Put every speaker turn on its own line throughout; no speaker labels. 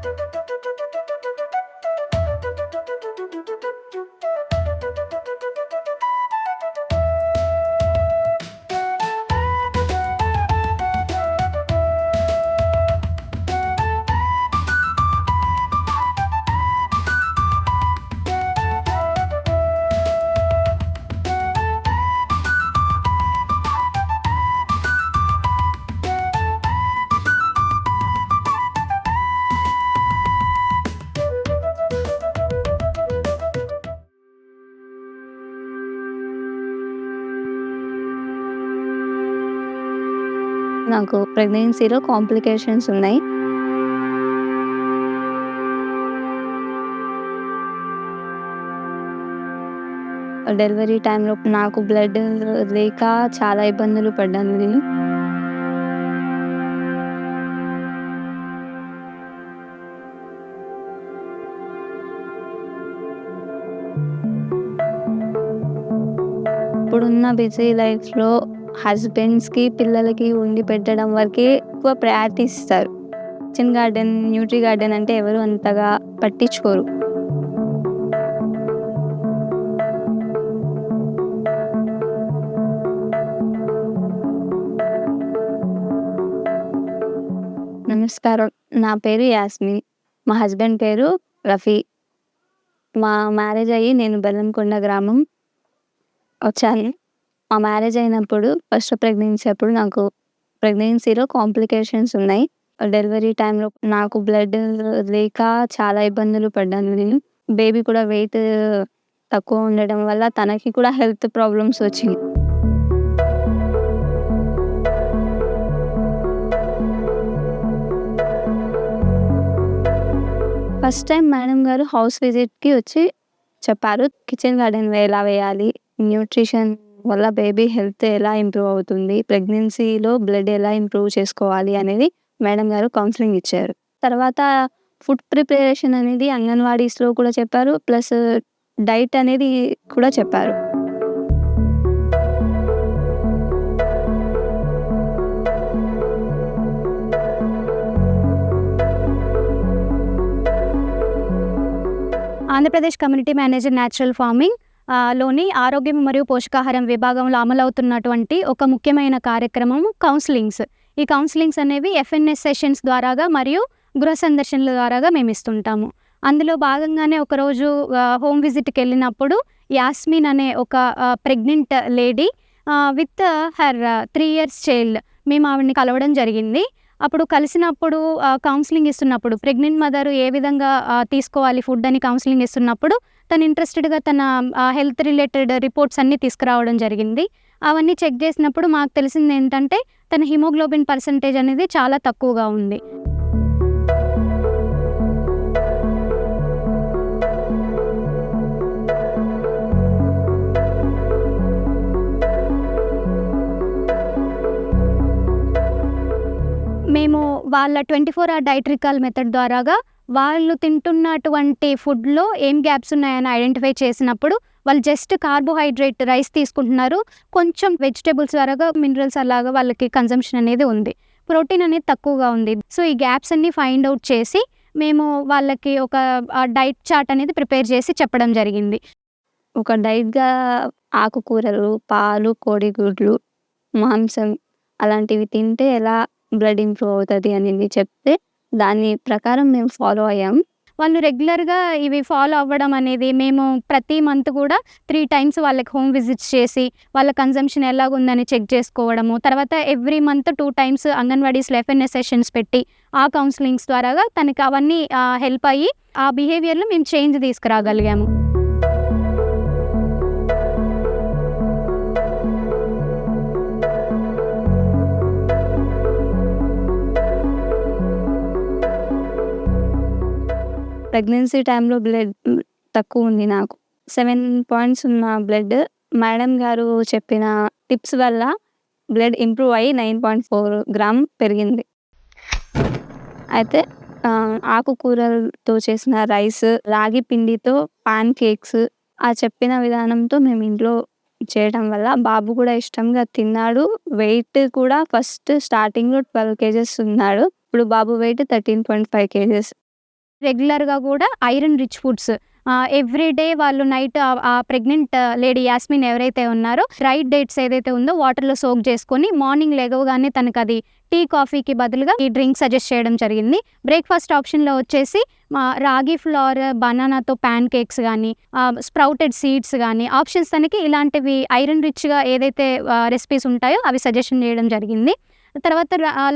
Thank you. నాకు ప్రెగ్నెన్సీలో complications ఉన్నాయి. డెలివరీ టైంలో నాకు బ్లడ్ లేక చాలా ఇబ్బందులు పడ్డాను నేను. ఇప్పుడున్న బిజీ లైఫ్‌లో హస్బెండ్స్‌కి, పిల్లలకి ఉండి పెట్టడం వరకే ఎక్కువ ప్రయారిటీ ఇస్తారు. కిచెన్ గార్డెన్, న్యూట్రీ గార్డెన్ అంటే ఎవరు అంతగా పట్టించుకోరు. నమస్కారం. నా పేరు యాస్మిన్. మా హస్బెండ్ పేరు రఫీ. మా మ్యారేజ్ అయ్యి నేను బెల్లంకొండ గ్రామం వచ్చాను. మా మ్యారేజ్ అయినప్పుడు ఫస్ట్ ప్రెగ్నెన్సీ అప్పుడు నాకు ప్రెగ్నెన్సీలో కాంప్లికేషన్స్ ఉన్నాయి. డెలివరీ టైంలో నాకు బ్లడ్ లేక చాలా ఇబ్బందులు పడ్డాను నేను. బేబీ కూడా వెయిట్ తక్కువ ఉండడం వల్ల తనకి కూడా హెల్త్ ప్రాబ్లమ్స్ వచ్చినియి. ఫస్ట్ టైం మేడం గారు హౌస్ విజిట్‌కి వచ్చి చెప్పారు. కిచెన్ గార్డెన్ ఎలా వేయాలి? న్యూట్రిషన్ వల్ల బేబీ హెల్త్ ఎలా ఇంప్రూవ్ అవుతుంది? ప్రెగ్నెన్సీలో బ్లడ్ ఎలా ఇంప్రూవ్ చేసుకోవాలి? అనేది మేడం గారు కౌన్సెలింగ్ ఇచ్చారు. తర్వాత ఫుడ్ ప్రిపరేషన్ అనేది అంగన్వాడీస్‌లో కూడా చెప్పారు. ప్లస్ డైట్ అనేది కూడా చెప్పారు.
Andhra Pradesh community manager natural farming లోని ఆరోగ్యం మరియు పోషకాహారం విభాగంలో అమలవుతున్నటువంటి ఒక ముఖ్యమైన కార్యక్రమం కౌన్సిలింగ్స్. ఈ కౌన్సిలింగ్స్ అనేవి ఎఫ్ఎన్ఎస్ సెషన్స్ ద్వారాగా మరియు గృహ సందర్శనల ద్వారాగా మేము ఇస్తుంటాము. అందులో భాగంగానే ఒకరోజు హోమ్ విజిట్‌కి వెళ్ళినప్పుడు యాస్మిన్ అనే ఒక pregnant lady with her three years child మేము ఆవిడని కలవడం జరిగింది. అప్పుడు కలిసినప్పుడు కౌన్సిలింగ్ ఇస్తున్నప్పుడు ప్రెగ్నెంట్ మదర్ ఏ విధంగా తీసుకోవాలి ఫుడ్ అని కౌన్సిలింగ్ ఇస్తున్నప్పుడు తను ఇంట్రెస్టెడ్‌గా తన హెల్త్ రిలేటెడ్ రిపోర్ట్స్ అన్నీ తీసుకురావడం జరిగింది. అవన్నీ చెక్ చేసినప్పుడు మాకు తెలిసింది ఏంటంటే తన హిమోగ్లోబిన్ పర్సెంటేజ్ అనేది చాలా తక్కువగా ఉంది. మేము వాళ్ళ 24 అవర్ డైట్రికల్ మెథడ్ ద్వారాగా వాళ్ళు తింటున్నటువంటి ఫుడ్‌లో ఏం గ్యాప్స్ ఉన్నాయని ఐడెంటిఫై చేసినప్పుడు వాళ్ళు జస్ట్ కార్బోహైడ్రేట్ రైస్ తీసుకుంటున్నారు. కొంచెం వెజిటేబుల్స్ ద్వారాగా మినరల్స్ అలాగా వాళ్ళకి కన్జంప్షన్ అనేది ఉంది. ప్రోటీన్ అనేది తక్కువగా ఉంది. సో, ఈ గ్యాప్స్ అన్నీ ఫైండ్ అవుట్ చేసి మేము వాళ్ళకి ఒక డైట్ చార్ట్ అనేది ప్రిపేర్ చేసి చెప్పడం జరిగింది.
ఒక డైట్‌గా ఆకుకూరలు, పాలు, కోడిగుడ్లు, మాంసం అలాంటివి తింటే ఎలా బ్లడ్ ఇంప్రూవ్ అవుతుంది అనేది చెప్తే దాని ప్రకారం మేము ఫాలో అయ్యాం.
వాళ్ళు రెగ్యులర్‌గా ఇవి ఫాలో అవ్వడం అనేది మేము ప్రతి మంత్ కూడా త్రీ టైమ్స్ వాళ్ళకి హోమ్ విజిట్స్ చేసి వాళ్ళ కన్జంప్షన్ ఎలాగుందని చెక్ చేసుకోవడము. తర్వాత ఎవ్రీ మంత్ టూ టైమ్స్ అంగన్వాడీస్‌లో ఎఫ్ఎన్ఎస్ సెషన్స్ పెట్టి ఆ కౌన్సిలింగ్స్ ద్వారా తనకి అవన్నీ హెల్ప్ అయ్యి ఆ బిహేవియర్‌లో మేము చేంజ్ తీసుకురాగలిగాము.
ప్రెగ్నెన్సీ టైంలో బ్లడ్ తక్కువ ఉంది నాకు. సెవెన్ పాయింట్స్ ఉన్న బ్లడ్ మేడం గారు చెప్పిన టిప్స్ వల్ల బ్లడ్ ఇంప్రూవ్ అయ్యి 9.4 గ్రామ్ పెరిగింది. అయితే ఆకుకూరలతో చేసిన రైస్, రాగి పిండితో పాన్ కేక్స్ ఆ చెప్పిన విధానంతో మేము ఇంట్లో చేయడం వల్ల బాబు కూడా ఇష్టంగా తిన్నాడు. వెయిట్ కూడా ఫస్ట్ స్టార్టింగ్‌లో 12 కేజెస్ ఉన్నాడు. ఇప్పుడు బాబు వెయిట్ 13.5 కేజెస్.
రెగ్యులర్గా కూడా iron rich foods. Every day వాళ్ళు నైట్ ఆ ప్రెగ్నెంట్ లేడీ యాస్మిన్ ఎవరైతే ఉన్నారో రైట్ డేట్స్ ఏదైతే ఉందో వాటర్లో సోక్ చేసుకొని మార్నింగ్ లేవగానే తనకు అది టీ కాఫీకి బదులుగా ఈ డ్రింక్ సజెస్ట్ చేయడం జరిగింది. బ్రేక్ఫాస్ట్ ఆప్షన్లో వచ్చేసి మా రాగి ఫ్లోర్ బనానాతో ప్యాన్ కేక్స్ కానీ స్ప్రౌటెడ్ సీడ్స్ కానీ ఆప్షన్స్ తనకి ఇలాంటివి ఐరన్ రిచ్గా ఏదైతే రెసిపీస్ ఉంటాయో అవి సజెషన్ చేయడం జరిగింది. తర్వాత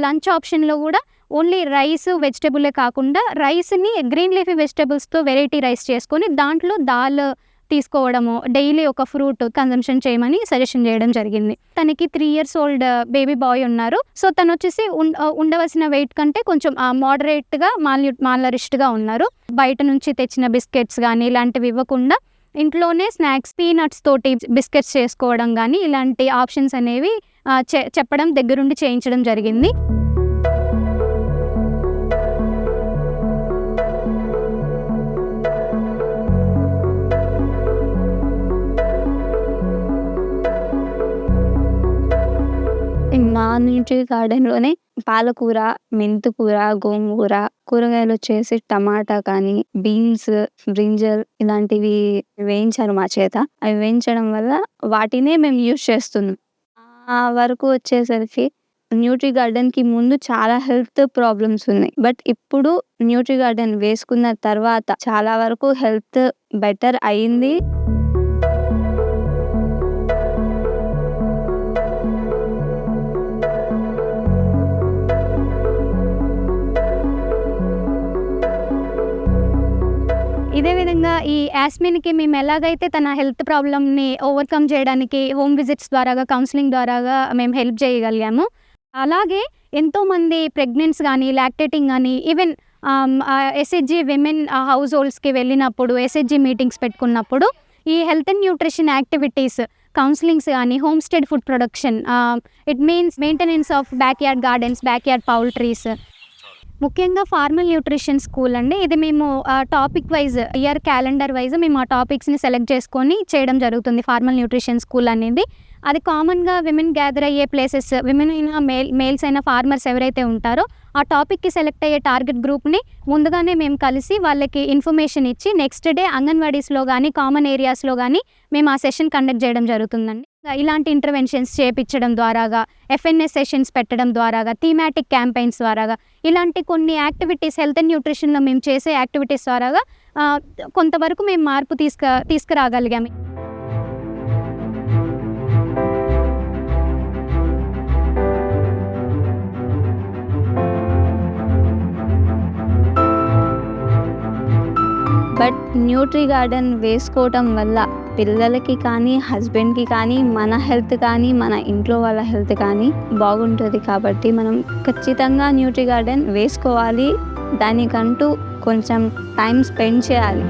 లంచ్ ఆప్షన్లో కూడా ఓన్లీ రైస్ వెజిటబులే కాకుండా రైస్ని గ్రీన్ లీఫీ వెజిటబుల్స్తో వెరైటీ రైస్ చేసుకొని దాంట్లో దాల్ తీసుకోవడము డైలీ ఒక ఫ్రూట్ కన్సంప్షన్ చేయమని సజెషన్ చేయడం జరిగింది. తనకి three years old baby boy ఉన్నారు. సో తను వచ్చేసి ఉండవలసిన వెయిట్ కంటే కొంచెం మోడరేట్గా మాల్యూ మాలరిస్ట్గా ఉన్నారు. బయట నుంచి తెచ్చిన బిస్కెట్స్ కానీ ఇలాంటివి ఇవ్వకుండా ఇంట్లోనే స్నాక్స్ పీనట్స్ తోటి బిస్కెట్స్ చేసుకోవడం కానీ ఇలాంటి ఆప్షన్స్ అనేవి చె- చెప్పడం దగ్గరుండి చేయించడం జరిగింది.
నుంచి న్యూట్రీ గార్డెన్‌లోనే పాలకూర, మెంతికూర, గోంగూర, కూరగాయలు వచ్చేసి టమాటా కానీ, బీన్స్, బ్రింజల్ ఇలాంటివి వేయించారు మా చేత. అవి వేయించడం వల్ల వాటినే మేము యూజ్ చేస్తున్నాం. ఆ వరకు వచ్చేసరికి న్యూట్రీ గార్డెన్‌కి ముందు చాలా హెల్త్ ప్రాబ్లమ్స్ ఉన్నాయి. బట్ ఇప్పుడు న్యూట్రీ గార్డెన్ వేసుకున్న తర్వాత చాలా వరకు హెల్త్ బెటర్ అయింది.
ఇదే విధంగా ఈ యాస్మిన్‌కి మేము ఎలాగైతే తన హెల్త్ ప్రాబ్లమ్‌ని ఓవర్‌కమ్ చేయడానికి హోమ్ విజిట్స్ ద్వారాగా, కౌన్సిలింగ్ ద్వారాగా మేము హెల్ప్ చేయగలిగాము. అలాగే ఎంతోమంది ప్రెగ్నెంట్స్ కానీ లాక్టేటింగ్ కానీ ఈవెన్ ఆహ్, ఎస్‌హెచ్‌జీ విమెన్ హౌస్ హోల్డ్స్‌కి వెళ్ళినప్పుడు, ఎస్‌హెచ్‌జీ మీటింగ్స్ పెట్టుకున్నప్పుడు ఈ health and nutrition activities, counsellings కానీ homestead food production it means maintenance of backyard gardens, backyard poultries ముఖ్యంగా ఫార్మల్ న్యూట్రిషన్ స్కూల్ అండి. ఇది మేము topic wise year calendar wise మేము ఆ టాపిక్స్‌ని సెలెక్ట్ చేసుకొని చేయడం జరుగుతుంది. ఫార్మల్ న్యూట్రిషన్ స్కూల్ అనేది. అది కామన్‌గా విమెన్ గ్యాదర్ అయ్యే ప్లేసెస్ విమెన్ అయినా, మేల్ మేల్స్ అయినా ఫార్మర్స్ ఎవరైతే ఉంటారో ఆ టాపిక్‌కి సెలెక్ట్ అయ్యే టార్గెట్ గ్రూప్‌ని ముందుగానే మేము కలిసి వాళ్ళకి ఇన్ఫర్మేషన్ ఇచ్చి నెక్స్ట్ డే అంగన్వాడీస్‌లో కానీ కామన్ ఏరియాస్‌లో కానీ మేము ఆ సెషన్ కండక్ట్ చేయడం జరుగుతుందండి. ఇలాంటి ఇంటర్వెన్షన్స్ చేపించడం ద్వారాగా, ఎఫ్ఎన్ఎస్ సెషన్స్ పెట్టడం ద్వారాగా, థీమాటిక్ క్యాంపెయిన్స్ ద్వారాగా ఇలాంటి కొన్ని యాక్టివిటీస్ హెల్త్ అండ్ న్యూట్రిషన్‌లో మేము చేసే యాక్టివిటీస్ ద్వారాగా కొంతవరకు మేము మార్పు తీసుక తీసుకురాగలిగాము.
బట్ న్యూట్రీ గార్డెన్ వేసుకోవటం వల్ల పిల్లలకి కానీ, హస్బెండ్‌కి కానీ, మన హెల్త్ కానీ, మన ఇంట్లో వాళ్ళ హెల్త్ కానీ బాగుంటుంది కాబట్టి మనం ఖచ్చితంగా న్యూట్రీ గార్డెన్ వేసుకోవాలి. దానికంటూ కొంచెం టైం స్పెండ్ చేయాలి.